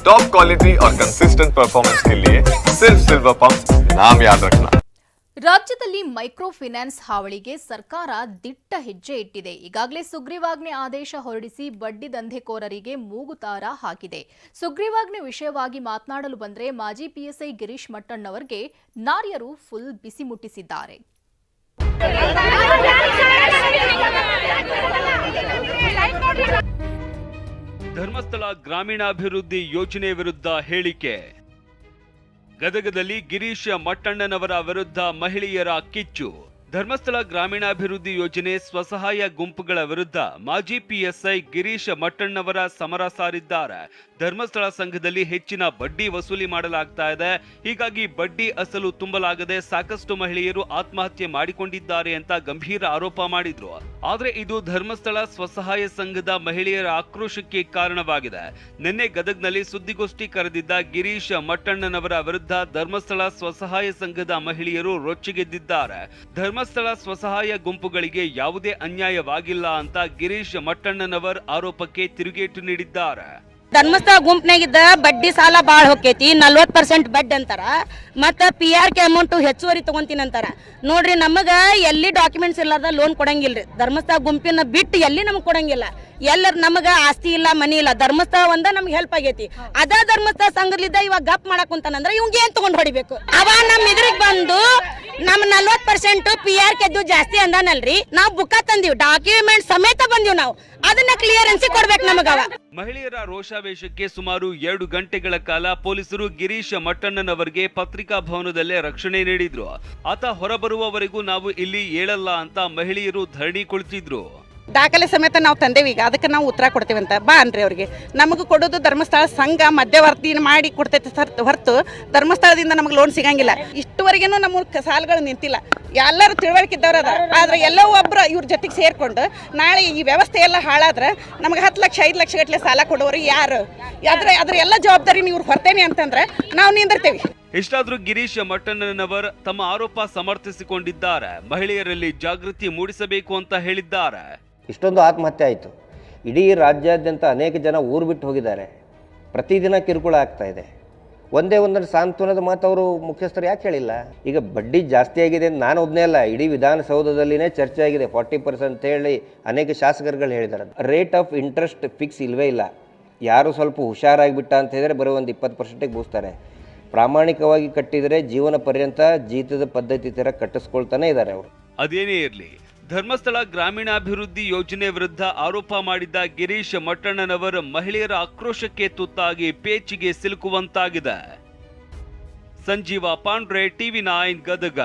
Top quality और consistent performance के लिए सिर्फ सिल्वर पंप नाम याद रखना ರಾಜ್ಯದಲ್ಲಿ ಮೈಕ್ರೋ ಫಿನಾನ್ಸ್ ಹಾವಳಿಗೆ ಸರ್ಕಾರ ದಿಟ್ಟ ಹೆಜ್ಜೆ ಇಟ್ಟಿದೆ ಈಗಾಗಲೇ ಸುಗ್ರೀವಾಜ್ಞೆ ಆದೇಶ ಹೊರಡಿಸಿ ಬಡ್ಡಿ ದಂಧೆಕೋರರಿಗೆ ಮೂಗುತಾರ ಹಾಕಿದೆ ಸುಗ್ರೀವಾಜ್ಞೆ ವಿಷಯವಾಗಿ ಮಾತನಾಡಲು ಬಂದ್ರೆ ಮಾಜಿ ಪಿಎಸ್ಐ ಗಿರೀಶ್ ಮಟ್ಟಣ್ಣವರ್ಗೆ ನಾರ್ಯರು ಫುಲ್ ಬಿಸಿ ಮುಟ್ಟಿಸಿದ್ದಾರೆ ಗ್ರಾಮೀಣಾಭಿವೃದ್ಧಿ ಯೋಜನೆ ವಿರುದ್ಧ ಹೇಳಿಕೆ. ಗದಗದಲ್ಲಿ ಗಿರೀಶ ಮಟ್ಟಣ್ಣನವರ ವಿರುದ್ಧ ಮಹಿಳೆಯರ ಕಿಚ್ಚು. ಧರ್ಮಸ್ಥಳ ಗ್ರಾಮೀಣಾಭಿವೃದ್ಧಿ ಯೋಜನೆ ಸ್ವಸಹಾಯ ಗುಂಪುಗಳ ವಿರುದ್ಧ ಮಾಜಿ ಪಿಎಸ್ಐ ಗಿರೀಶ್ ಮಟ್ಟಣ್ಣವರ ಸಮರ ಸಾರಿದ್ದಾರೆ. ಧರ್ಮಸ್ಥಳ ಸಂಘದಲ್ಲಿ ಹೆಚ್ಚಿನ ಬಡ್ಡಿ ವಸೂಲಿ ಮಾಡಲಾಗ್ತಾ ಇದೆ. ಹೀಗಾಗಿ ಬಡ್ಡಿ ಅಸಲು ತುಂಬಲಾಗದೆ ಸಾಕಷ್ಟು ಮಹಿಳೆಯರು ಆತ್ಮಹತ್ಯೆ ಮಾಡಿಕೊಂಡಿದ್ದಾರೆ ಅಂತ ಗಂಭೀರ ಆರೋಪ ಮಾಡಿದ್ರು. ಆದ್ರೆ ಇದು ಧರ್ಮಸ್ಥಳ ಸ್ವಸಹಾಯ ಸಂಘದ ಮಹಿಳೆಯರ ಆಕ್ರೋಶಕ್ಕೆ ಕಾರಣವಾಗಿದೆ. ನಿನ್ನೆ ಗದಗ್ನಲ್ಲಿ ಸುದ್ದಿಗೋಷ್ಠಿ ಕರೆದಿದ್ದ ಗಿರೀಶ್ ಮಟ್ಟಣ್ಣನವರ ವಿರುದ್ಧ ಧರ್ಮಸ್ಥಳ ಸ್ವಸಹಾಯ ಸಂಘದ ಮಹಿಳೆಯರು ರೊಚ್ಚಿಗೆದ್ದಿದ್ದಾರೆ. ಧರ್ಮಸ್ಥಳ ಸ್ವಸಹಾಯ ಗುಂಪುಗಳಿಗೆ ಯಾವುದೇ ಅನ್ಯಾಯವಾಗಿಲ್ಲ ಅಂತ ಗಿರೀಶ್ ಮಟ್ಟಣ್ಣನವರ್ ಆರೋಪಕ್ಕೆ ತಿರುಗೇಟು ನೀಡಿದ್ದಾರೆ. ಧರ್ಮಸ್ಥಳ ಗುಂಪ್ನಾಗಿದ್ದ ಬಡ್ಡಿ ಸಾಲ ಭಾಳ ಹೊಕ್ಕೈತಿ, ನಲ್ವತ್ತು ಪರ್ಸೆಂಟ್ ಬಡ್ಡಿ ಅಂತಾರ, ಮತ್ತ ಪಿ ಆರ್ ಕೆ ಅಮೌಂಟು ಹೆಚ್ಚುವರಿ ತೊಗೊತೀನಿ ಅಂತಾರ. ನೋಡ್ರಿ ನಮಗ ಎಲ್ಲಿ ಡಾಕ್ಯುಮೆಂಟ್ಸ್ ಇಲ್ಲದ ಲೋನ್ ಕೊಡಂಗಿಲ್ರಿ. ಧರ್ಮಸ್ಥಳ ಗುಂಪಿನ ಬಿಟ್ಟು ಎಲ್ಲಿ ನಮ್ಗೆ ಕೊಡಂಗಿಲ್ಲ. ಎಲ್ಲರ ನಮಗ ಆಸ್ತಿ ಇಲ್ಲ, ಮನಿ ಇಲ್ಲ, ಧರ್ಮಸ್ಥಳ ಒಂದ ನಮ್ಗೆ ಹೆಲ್ಪ್ ಆಗೈತಿ. ಅದ ಧರ್ಮಸ್ಥಳ ಸಂಘದಿಂದ ಇವಾಗ ಗಪ್ ಮಾಡಕ್ ಕುಂತಾನಂದ್ರ ಇವಂಗ ಏನ್ ತಗೊಂಡ್ ಹೊಡಿಬೇಕು? ಅವ ನಮ್ಮ ಎದುರಿಗೆ ಬಂದು ನಮ್ ನಲ್ವತ್ ಪರ್ಸೆಂಟ್ ಪಿ ಆರ್ ಕೆದ್ದು ಜಾಸ್ತಿ ಅಂದಾನಲ್ರಿ. ನಾವು ಬುಕ್ಕ ತಂದಿವಿ ಡಾಕ್ಯುಮೆಂಟ್ ಸಮೇತ ಬಂದಿವ್ ನಾವು. ಅದನ್ನ ಕ್ಲಿಯರೆನ್ಸಿ ಕೊಡ್ಬೇಕು ನಮಗವ ಮಹಿಳೆಯರ ರೋಷಾವೇಶಕ್ಕೆ ಸುಮಾರು ಎರಡು ಗಂಟೆಗಳ ಕಾಲ ಪೊಲೀಸರು ಗಿರೀಶ್ ಮಟ್ಟಣ್ಣನವರಿಗೆ ಪತ್ರಿಕಾ ಭವನದಲ್ಲೇ ರಕ್ಷಣೆ ನೀಡಿದ್ರು. ಆತ ಹೊರಬರುವವರೆಗೂ ನಾವು ಇಲ್ಲಿ ಏಳಲ್ಲ ಅಂತ ಮಹಿಳೆಯರು ಧರಣಿ ಕುಳಿತಿದ್ರು. ದಾಖಲೆ ಸಮೇತ ನಾವು ತಂದೇವಿ ಈಗ. ಅದಕ್ಕೆ ನಾವು ಉತ್ತರ ಕೊಡ್ತೀವಿ ಅಂತ ಬಾ ಅನ್ರಿ ಅವ್ರಿಗೆ. ನಮಗೆ ಕೊಡೋದು ಧರ್ಮಸ್ಥಳ ಸಂಘ ಮಧ್ಯವರ್ತಿ ಮಾಡಿ ಕೊಡ್ತೈತೆ ಸರ್ ಹೊರತು. ಧರ್ಮಸ್ಥಳದಿಂದ ನಮಗೆ ಲೋನ್ ಸಿಗಂಗಿಲ್ಲ. ಇಷ್ಟುವರೆಗೂ ನಮ್ಮ ಸಾಲಗಳು ನಿಂತಿಲ್ಲ. ಎಲ್ಲರೂ ತಿಳುವಳಿಕೆ ಇದ್ದವ್ರು ಆದ್ರೆ ಎಲ್ಲೋ ಒಬ್ರು ಇವ್ರ ಜೊತೆಗೆ ಸೇರ್ಕೊಂಡು ನಾಳೆ ಈ ವ್ಯವಸ್ಥೆ ಎಲ್ಲ ಹಾಳಾದ್ರೆ ನಮಗೆ ಹತ್ತು ಲಕ್ಷ, ಐದು ಲಕ್ಷ ಗಟ್ಟಲೆ ಸಾಲ ಕೊಡೋರು ಯಾರು? ಆದ್ರೆ ಅದ್ರ ಎಲ್ಲ ಜವಾಬ್ದಾರಿ ಇವ್ರು ಹೊರತೇನೆ ಅಂತಂದ್ರೆ ನಾವು ನಿಂದಿರ್ತೀವಿ. ಇಷ್ಟಾದ್ರೂ ಗಿರೀಶ್ ಮಟ್ಟಣ್ಣನವರ್ ತಮ್ಮ ಆರೋಪ ಸಮರ್ಥಿಸಿಕೊಂಡಿದ್ದಾರೆ. ಮಹಿಳೆಯರಲ್ಲಿ ಜಾಗೃತಿ ಮೂಡಿಸಬೇಕು ಅಂತ ಹೇಳಿದ್ದಾರೆ. ಇಷ್ಟೊಂದು ಆತ್ಮಹತ್ಯೆ ಆಯಿತು. ಇಡೀ ರಾಜ್ಯಾದ್ಯಂತ ಅನೇಕ ಜನ ಊರು ಬಿಟ್ಟು ಹೋಗಿದ್ದಾರೆ. ಪ್ರತಿದಿನ ಕಿರುಕುಳ ಆಗ್ತಾ ಇದೆ. ಒಂದೇ ಒಂದರ ಸಾಂತ್ವನದ ಮಾತು ಅವರು ಮುಖ್ಯಸ್ಥರು ಯಾಕೆ ಹೇಳಿಲ್ಲ? ಈಗ ಬಡ್ಡಿ ಜಾಸ್ತಿ ಆಗಿದೆ ಅಂತ ನಾನು ಒಬ್ಬನೇ ಅಲ್ಲ, ಇಡೀ ವಿಧಾನಸೌಧದಲ್ಲಿನೇ ಚರ್ಚೆ ಆಗಿದೆ. ಫಾರ್ಟಿ ಪರ್ಸೆಂಟ್ ಹೇಳಿ ಅನೇಕ ಶಾಸಕರುಗಳು ಹೇಳಿದ್ದಾರೆ. ರೇಟ್ ಆಫ್ ಇಂಟ್ರೆಸ್ಟ್ ಫಿಕ್ಸ್ ಇಲ್ಲವೇ ಇಲ್ಲ. ಯಾರು ಸ್ವಲ್ಪ ಹುಷಾರಾಗಿಬಿಟ್ಟ ಅಂತ ಹೇಳಿದರೆ ಬರೋ ಒಂದು ಇಪ್ಪತ್ತು ಪರ್ಸೆಂಟಿಗೆ ಬೂಸ್ತಾರೆ. ಪ್ರಾಮಾಣಿಕವಾಗಿ ಕಟ್ಟಿದರೆ ಜೀವನ ಪರ್ಯಂತ ಜೀತದ ಪದ್ಧತಿ ಥರ ಕಟ್ಟಿಸ್ಕೊಳ್ತಾನೆ ಇದ್ದಾರೆ ಅವರು. ಅದೇನೇ ಇರಲಿ ಧರ್ಮಸ್ಥಳ ಗ್ರಾಮೀಣಾಭಿವೃದ್ಧಿ ಯೋಜನೆ ವಿರುದ್ಧ ಆರೋಪ ಮಾಡಿದ್ದ ಗಿರೀಶ್ ಮಟ್ಟಣ್ಣನವರ ಮಹಿಳೆಯರ ಆಕ್ರೋಶಕ್ಕೆ ತುತ್ತಾಗಿ ಪೇಚಿಗೆ ಸಿಲುಕುವಂತಾಗಿದೆ. Sanjeeva Pandre, TV nine Gadag.